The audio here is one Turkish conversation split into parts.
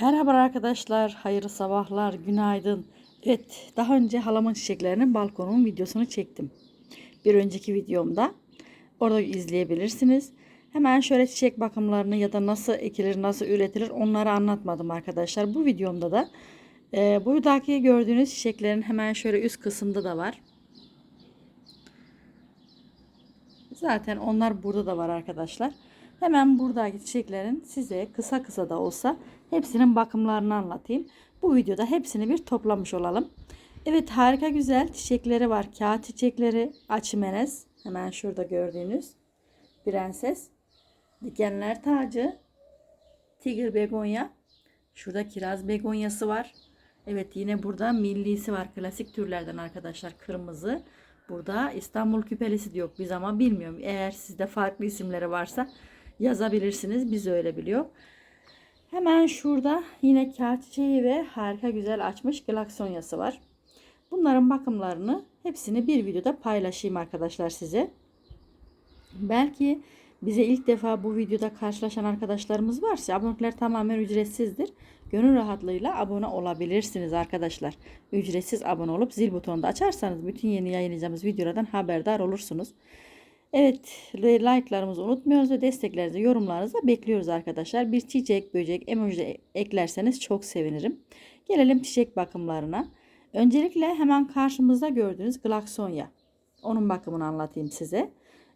Merhaba arkadaşlar, hayırlı sabahlar, günaydın. Evet, daha önce halamın çiçeklerinin balkonumun videosunu çektim. Bir önceki videomda. Orada izleyebilirsiniz. Hemen şöyle çiçek bakımlarını ya da nasıl ekilir, nasıl üretilir onları anlatmadım arkadaşlar. Bu videomda da e, buradaki gördüğünüz çiçeklerin hemen şöyle üst kısımda da var. Zaten onlar burada da var arkadaşlar. Hemen buradaki çiçeklerin size kısa kısa da olsa hepsinin bakımlarını anlatayım. Bu videoda hepsini bir toplamış olalım. Evet harika güzel çiçekleri var. Kağıt çiçekleri, açmenez. Hemen şurada gördüğünüz prenses. Dikenler tacı. Tigr begonya. Şurada kiraz begonyası var. Evet yine burada millisi var. Klasik türlerden arkadaşlar. Kırmızı. Burada İstanbul küpelisi diyor biz ama bilmiyorum. Eğer sizde farklı isimleri varsa yazabilirsiniz. Biz öyle biliyor. Hemen şurada yine kağıt çiçeği ve harika güzel açmış glaksonyası var. Bunların bakımlarını hepsini bir videoda paylaşayım arkadaşlar size. Belki bize ilk defa bu videoda karşılaşan arkadaşlarımız varsa abonelikler tamamen ücretsizdir. Gönül rahatlığıyla abone olabilirsiniz arkadaşlar. Ücretsiz abone olup zil butonunu da açarsanız bütün yeni yayınlayacağımız videolardan haberdar olursunuz. Evet like'larımızı unutmuyoruz ve desteklerinizi yorumlarınızı bekliyoruz arkadaşlar. Bir çiçek, böcek, emoji eklerseniz çok sevinirim. Gelelim çiçek bakımlarına. Öncelikle hemen karşımızda gördüğünüz glaksonya. Onun bakımını anlatayım size.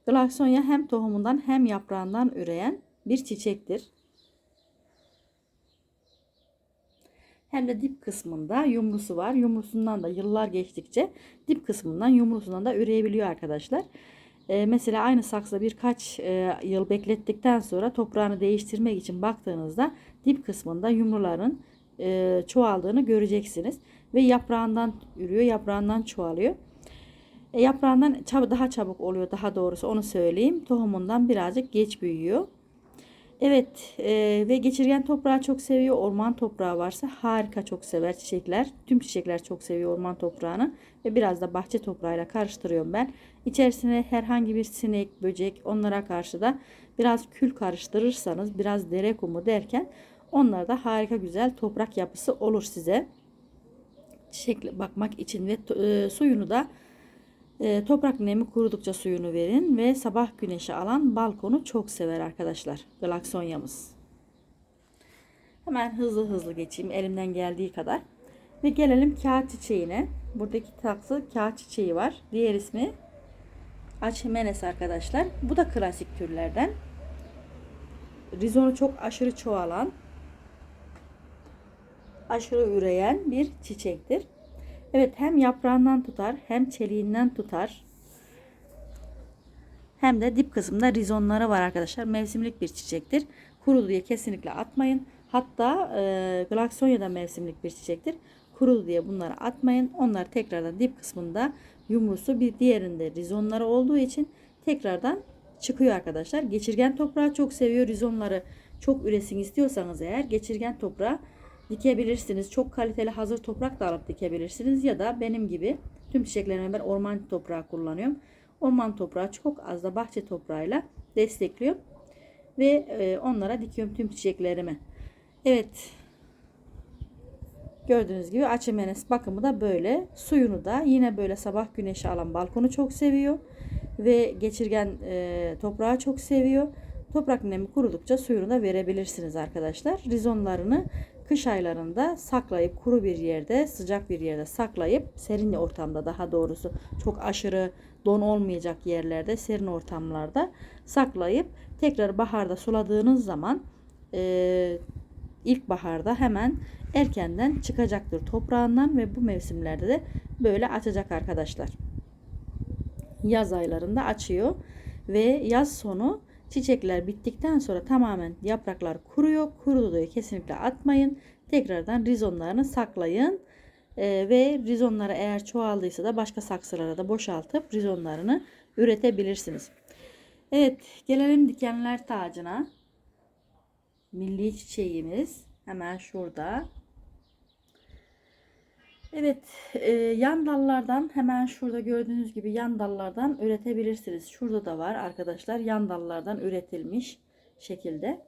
Glaksonya hem tohumundan hem yaprağından üreyen bir çiçektir. Hem de dip kısmında yumrusu var. Yumrusundan da yıllar geçtikçe dip kısmından yumrusundan da üreyebiliyor arkadaşlar. Ee, mesela aynı saksıda birkaç e, yıl beklettikten sonra toprağını değiştirmek için baktığınızda dip kısmında yumruların e, çoğaldığını göreceksiniz. Ve yaprağından ürüyor, yaprağından çoğalıyor. E, yaprağından daha çabuk oluyor daha doğrusu onu söyleyeyim. Tohumundan birazcık geç büyüyor. Evet e, ve geçirgen toprağı çok seviyor. Orman toprağı varsa harika çok sever çiçekler. Tüm çiçekler çok seviyor orman toprağını. Ve biraz da bahçe toprağıyla karıştırıyorum ben. İçerisine herhangi bir sinek, böcek onlara karşı da biraz kül karıştırırsanız biraz dere kumu derken onlar da harika güzel toprak yapısı olur size. Çiçek bakmak için ve e, suyunu da e, toprak nemi kurudukça suyunu verin ve sabah güneşi alan balkonu çok sever arkadaşlar. Glaksonyamız. Hemen hızlı hızlı geçeyim elimden geldiği kadar. Ve gelelim kağıt çiçeğine. Buradaki taksı kağıt çiçeği var. Diğer ismi Açmenes arkadaşlar. Bu da klasik türlerden. Rizonu çok aşırı çoğalan, aşırı üreyen bir çiçektir. Evet hem yaprağından tutar hem çeliğinden tutar. Hem de dip kısımda rizonları var arkadaşlar. Mevsimlik bir çiçektir. Kurudu diye kesinlikle atmayın. Hatta e, Glaksonya da mevsimlik bir çiçektir. Kurudu diye bunları atmayın. Onlar tekrardan dip kısmında yumrusu bir diğerinde rizonları olduğu için tekrardan çıkıyor arkadaşlar. Geçirgen toprağı çok seviyor. Rizonları çok üresin istiyorsanız eğer geçirgen toprağı dikebilirsiniz. Çok kaliteli hazır toprak da alıp dikebilirsiniz ya da benim gibi tüm çiçeklerime ben orman toprağı kullanıyorum. Orman toprağı çok az da bahçe toprağıyla destekliyor ve e, onlara dikiyorum tüm çiçeklerimi. Evet. Gördüğünüz gibi açımenes bakımı da böyle. Suyunu da yine böyle sabah güneşi alan balkonu çok seviyor. Ve geçirgen e, toprağı çok seviyor. Toprak nemi kurudukça suyunu da verebilirsiniz arkadaşlar. Rizonlarını kış aylarında saklayıp kuru bir yerde, sıcak bir yerde saklayıp serin ortamda daha doğrusu çok aşırı don olmayacak yerlerde, serin ortamlarda saklayıp tekrar baharda suladığınız zaman e, ilkbaharda hemen erkenden çıkacaktır toprağından ve bu mevsimlerde de böyle açacak arkadaşlar. Yaz aylarında açıyor ve yaz sonu çiçekler bittikten sonra tamamen yapraklar kuruyor. Kuruduğu kesinlikle atmayın. Tekrardan rizonlarını saklayın. Ee, ve rizonları eğer çoğaldıysa da başka saksılara da boşaltıp rizonlarını üretebilirsiniz. Evet gelelim dikenler tacına. Milli çiçeğimiz hemen şurada. Evet e, yan dallardan hemen şurada gördüğünüz gibi yan dallardan üretebilirsiniz. Şurada da var arkadaşlar yan dallardan üretilmiş şekilde.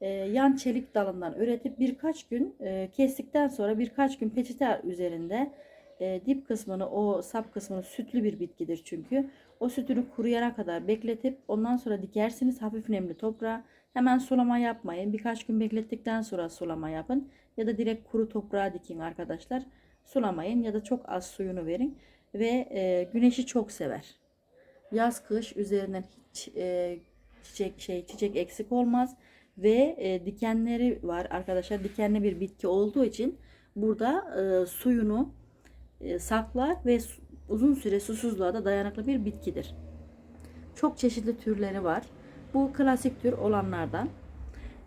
e, yan çelik dalından üretip birkaç gün e, kestikten sonra birkaç gün peçete üzerinde e, dip kısmını o sap kısmını sütlü bir bitkidir çünkü. O sütünü kuruyana kadar bekletip ondan sonra dikersiniz hafif nemli toprağa. Hemen sulama yapmayın. Birkaç gün beklettikten sonra sulama yapın. Ya da direkt kuru toprağa dikin arkadaşlar. Sulamayın ya da çok az suyunu verin. Ve e, güneşi çok sever. Yaz kış üzerinden hiç e, çiçek şey çiçek eksik olmaz ve e, dikenleri var arkadaşlar. Dikenli bir bitki olduğu için burada e, suyunu e, saklar ve su- uzun süre susuzluğa da dayanıklı bir bitkidir. Çok çeşitli türleri var. Bu klasik tür olanlardan.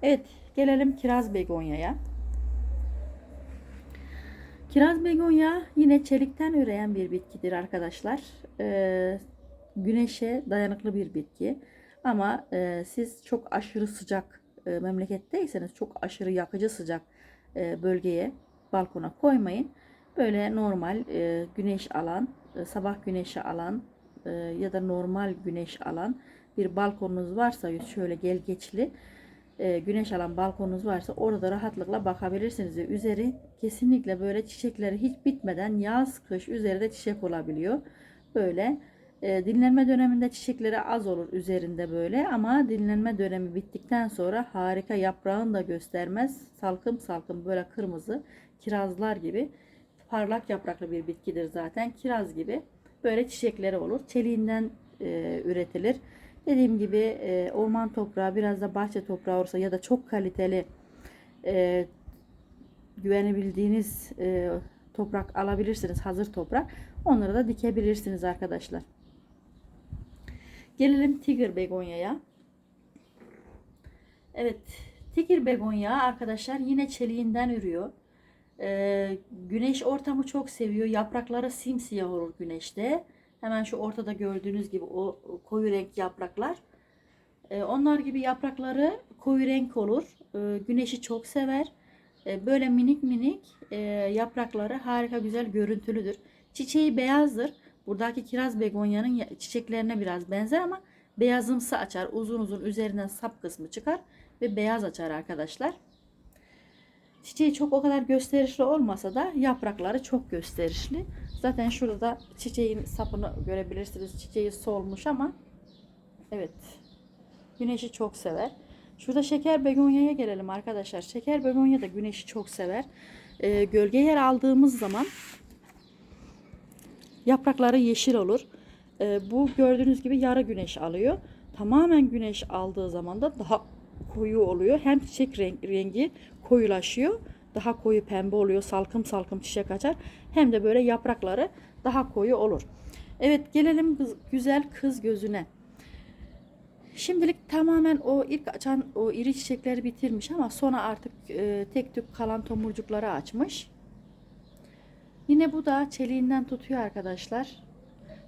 Evet, gelelim kiraz begonyaya. Kiraz begonya yine çelikten üreyen bir bitkidir arkadaşlar. Ee, güneşe dayanıklı bir bitki. Ama e, siz çok aşırı sıcak e, memleketteyseniz çok aşırı yakıcı sıcak e, bölgeye balkona koymayın. Böyle normal e, güneş alan, e, sabah güneşi alan e, ya da normal güneş alan bir balkonunuz varsa şöyle gelgeçli e, güneş alan balkonunuz varsa orada da rahatlıkla bakabilirsiniz. Üzeri kesinlikle böyle çiçekleri hiç bitmeden yaz kış üzerinde çiçek olabiliyor. Böyle e, dinlenme döneminde çiçekleri az olur üzerinde böyle ama dinlenme dönemi bittikten sonra harika yaprağını da göstermez. Salkım salkım böyle kırmızı kirazlar gibi parlak yapraklı bir bitkidir zaten. Kiraz gibi böyle çiçekleri olur. Çeliğinden e, üretilir. Dediğim gibi e, orman toprağı biraz da bahçe toprağı olursa ya da çok kaliteli e, güvenebildiğiniz e, toprak alabilirsiniz. Hazır toprak. Onları da dikebilirsiniz arkadaşlar. Gelelim tiger begonyaya. Evet. Tiger begonya arkadaşlar yine çeliğinden ürüyor. Ee, güneş ortamı çok seviyor. Yaprakları simsiyah olur güneşte. Hemen şu ortada gördüğünüz gibi o koyu renk yapraklar. Ee, onlar gibi yaprakları koyu renk olur. Ee, güneşi çok sever. Ee, böyle minik minik e, yaprakları harika güzel görüntülüdür. Çiçeği beyazdır. Buradaki kiraz begonyanın ya- çiçeklerine biraz benzer ama beyazımsı açar. Uzun uzun üzerinden sap kısmı çıkar ve beyaz açar arkadaşlar. Çiçeği çok o kadar gösterişli olmasa da yaprakları çok gösterişli. Zaten şurada da çiçeğin sapını görebilirsiniz. Çiçeği solmuş ama evet güneşi çok sever. Şurada şeker begonyaya gelelim arkadaşlar. Şeker begonya da güneşi çok sever. Ee, gölge yer aldığımız zaman yaprakları yeşil olur. Ee, bu gördüğünüz gibi yarı güneş alıyor. Tamamen güneş aldığı zaman da daha koyu oluyor. Hem çiçek rengi koyulaşıyor. Daha koyu pembe oluyor. Salkım salkım çiçek açar. Hem de böyle yaprakları daha koyu olur. Evet gelelim kız- güzel kız gözüne. Şimdilik tamamen o ilk açan o iri çiçekleri bitirmiş ama sonra artık e, tek tük kalan tomurcukları açmış. Yine bu da çeliğinden tutuyor arkadaşlar.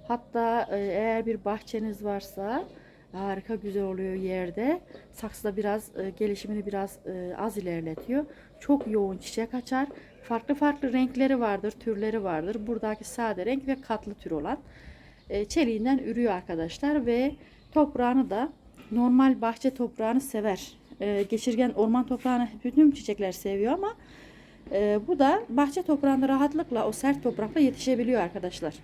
Hatta e, eğer bir bahçeniz varsa harika güzel oluyor yerde. Saksıda biraz e, gelişimini biraz e, az ilerletiyor. Çok yoğun çiçek açar. Farklı farklı renkleri vardır, türleri vardır. Buradaki sade renk ve katlı tür olan e, çeliğinden ürüyor arkadaşlar ve toprağını da normal bahçe toprağını sever. Geçirgen orman toprağını bütün çiçekler seviyor ama bu da bahçe toprağında rahatlıkla o sert toprakla yetişebiliyor arkadaşlar.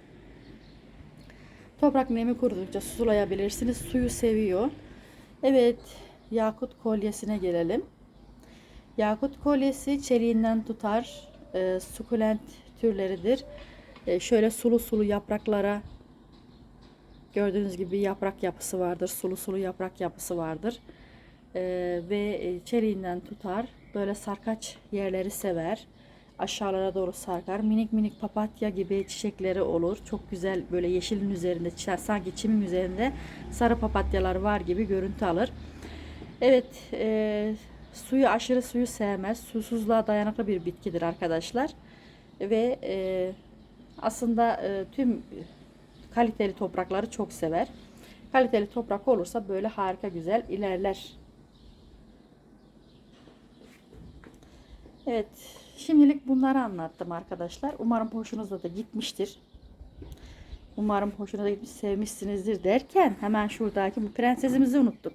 Toprak nemi kurudukça sulayabilirsiniz. Suyu seviyor. Evet, yakut kolyesine gelelim. Yakut kolyesi çeliğinden tutar. E, sukulent türleridir. E, şöyle sulu sulu yapraklara gördüğünüz gibi yaprak yapısı vardır. Sulu sulu yaprak yapısı vardır. E, ve e, çeliğinden tutar. Böyle sarkaç yerleri sever. Aşağılara doğru sarkar. Minik minik papatya gibi çiçekleri olur. Çok güzel böyle yeşilin üzerinde sanki çimin üzerinde sarı papatyalar var gibi görüntü alır. Evet, e, suyu aşırı suyu sevmez. Susuzluğa dayanıklı bir bitkidir arkadaşlar. Ve e, aslında e, tüm kaliteli toprakları çok sever. Kaliteli toprak olursa böyle harika güzel ilerler. Evet, şimdilik bunları anlattım arkadaşlar. Umarım hoşunuza da gitmiştir. Umarım hoşunuza gitmiş, sevmişsinizdir derken hemen şuradaki bu prensesimizi unuttuk.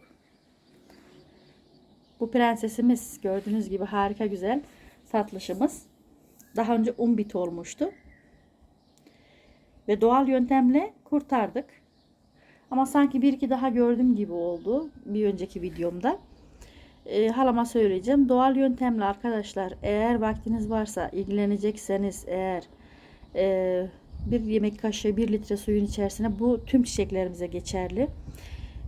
Bu prensesimiz gördüğünüz gibi harika güzel tatlışımız. Daha önce un bit olmuştu. Ve doğal yöntemle kurtardık. Ama sanki bir iki daha gördüm gibi oldu bir önceki videomda. E, halama söyleyeceğim. Doğal yöntemle arkadaşlar eğer vaktiniz varsa ilgilenecekseniz eğer e, bir yemek kaşığı bir litre suyun içerisine bu tüm çiçeklerimize geçerli.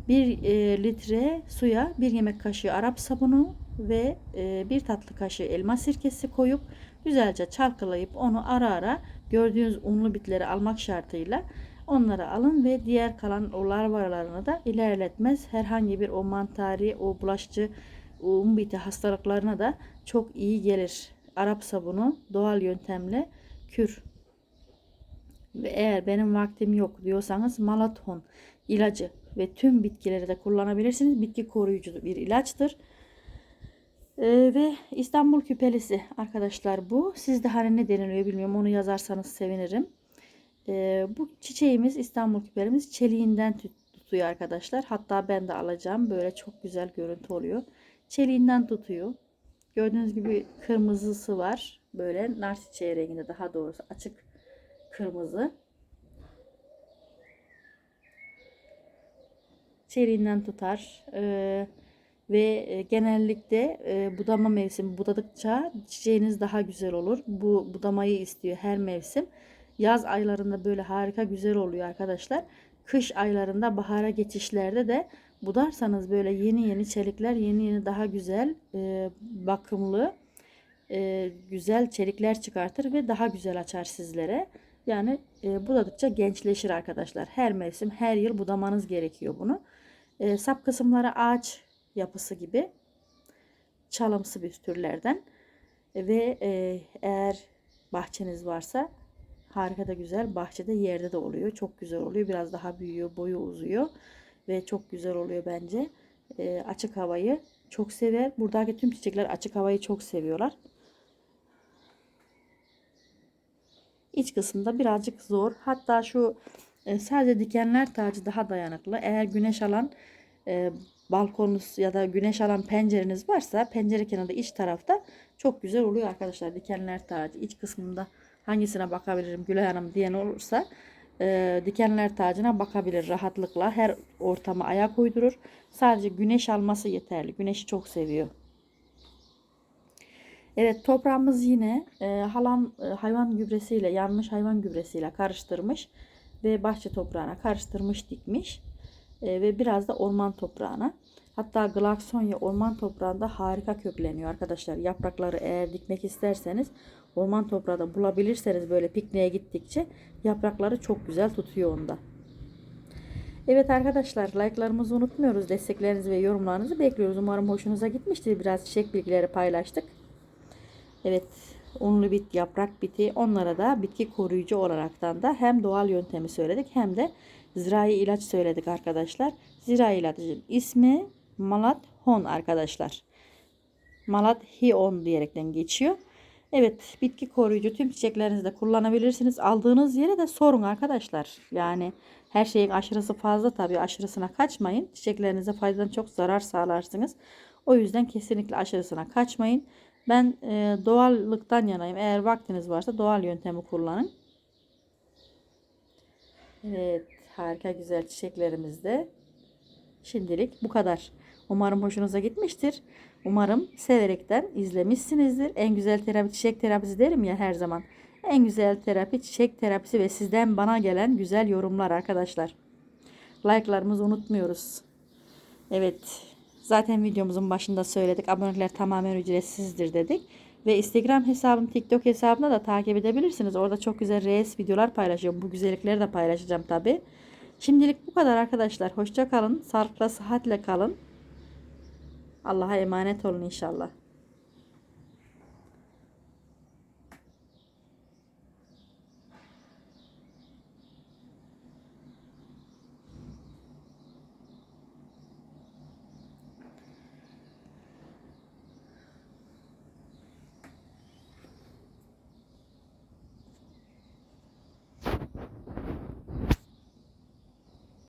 Bir e, litre suya bir yemek kaşığı Arap sabunu ve e, bir tatlı kaşığı elma sirkesi koyup güzelce çalkalayıp onu ara ara gördüğünüz unlu bitleri almak şartıyla onları alın ve diğer kalan o larvalarını da ilerletmez. Herhangi bir o mantari, o bulaşıcı un biti hastalıklarına da çok iyi gelir. Arap sabunu doğal yöntemle kür. Ve eğer benim vaktim yok diyorsanız malaton ilacı ve tüm bitkileri de kullanabilirsiniz. Bitki koruyucu bir ilaçtır. Ee, ve İstanbul küpelisi arkadaşlar bu. Sizde hani ne deniliyor bilmiyorum. Onu yazarsanız sevinirim. Ee, bu çiçeğimiz İstanbul küpelimiz çeliğinden tutuyor arkadaşlar. Hatta ben de alacağım. Böyle çok güzel görüntü oluyor. Çeliğinden tutuyor. Gördüğünüz gibi kırmızısı var. Böyle nar renginde daha doğrusu açık kırmızı. Çeliğinden tutar. Ee, ve e, genellikle e, budama mevsimi budadıkça çiçeğiniz daha güzel olur. Bu budamayı istiyor her mevsim. Yaz aylarında böyle harika güzel oluyor arkadaşlar. Kış aylarında bahara geçişlerde de budarsanız böyle yeni yeni çelikler yeni yeni daha güzel e, bakımlı e, güzel çelikler çıkartır ve daha güzel açar sizlere. Yani e, budadıkça gençleşir arkadaşlar. Her mevsim her yıl budamanız gerekiyor bunu. E, sap kısımları ağaç yapısı gibi çalımsı bir türlerden E, ve e, eğer bahçeniz varsa harika da güzel bahçede yerde de oluyor çok güzel oluyor biraz daha büyüyor boyu uzuyor ve çok güzel oluyor bence. E, açık havayı çok sever. Buradaki tüm çiçekler açık havayı çok seviyorlar. İç kısımda birazcık zor. Hatta şu e, sadece dikenler tacı daha dayanıklı. Eğer güneş alan e, balkonunuz ya da güneş alan pencereniz varsa pencere kenarında iç tarafta çok güzel oluyor arkadaşlar. Dikenler tacı. İç kısmında hangisine bakabilirim Gülay Hanım diyen olursa e, dikenler tacına bakabilir rahatlıkla. Her ortama ayak uydurur. Sadece güneş alması yeterli. Güneşi çok seviyor. Evet toprağımız yine e, halam e, hayvan gübresiyle yanmış hayvan gübresiyle karıştırmış ve bahçe toprağına karıştırmış dikmiş e, ve biraz da orman toprağına. Hatta Glaksonya orman toprağında harika kökleniyor arkadaşlar. Yaprakları eğer dikmek isterseniz orman toprağı da bulabilirseniz böyle pikniğe gittikçe yaprakları çok güzel tutuyor onda. Evet arkadaşlar like'larımızı unutmuyoruz. Desteklerinizi ve yorumlarınızı bekliyoruz. Umarım hoşunuza gitmiştir. Biraz çiçek bilgileri paylaştık. Evet unlu bit, yaprak biti onlara da bitki koruyucu olaraktan da hem doğal yöntemi söyledik hem de zirai ilaç söyledik arkadaşlar. Zirai ilacın ismi Malat Hon arkadaşlar. Malat Hion diyerekten geçiyor. Evet bitki koruyucu tüm çiçeklerinizde kullanabilirsiniz. Aldığınız yere de sorun arkadaşlar. Yani her şeyin aşırısı fazla tabii aşırısına kaçmayın. Çiçeklerinize faydadan çok zarar sağlarsınız. O yüzden kesinlikle aşırısına kaçmayın. Ben e, doğallıktan yanayım. Eğer vaktiniz varsa doğal yöntemi kullanın. Evet harika güzel çiçeklerimizde. Şimdilik bu kadar. Umarım hoşunuza gitmiştir. Umarım severekten izlemişsinizdir. En güzel terapi çiçek terapisi derim ya her zaman. En güzel terapi çiçek terapisi ve sizden bana gelen güzel yorumlar arkadaşlar. Like'larımızı unutmuyoruz. Evet. Zaten videomuzun başında söyledik. Abonelikler tamamen ücretsizdir dedik. Ve Instagram hesabım, TikTok hesabına da takip edebilirsiniz. Orada çok güzel reels videolar paylaşıyorum. Bu güzellikleri de paylaşacağım tabi. Şimdilik bu kadar arkadaşlar. Hoşça kalın. Sağlıkla, sıhhatle kalın. Allah'a emanet olun inşallah.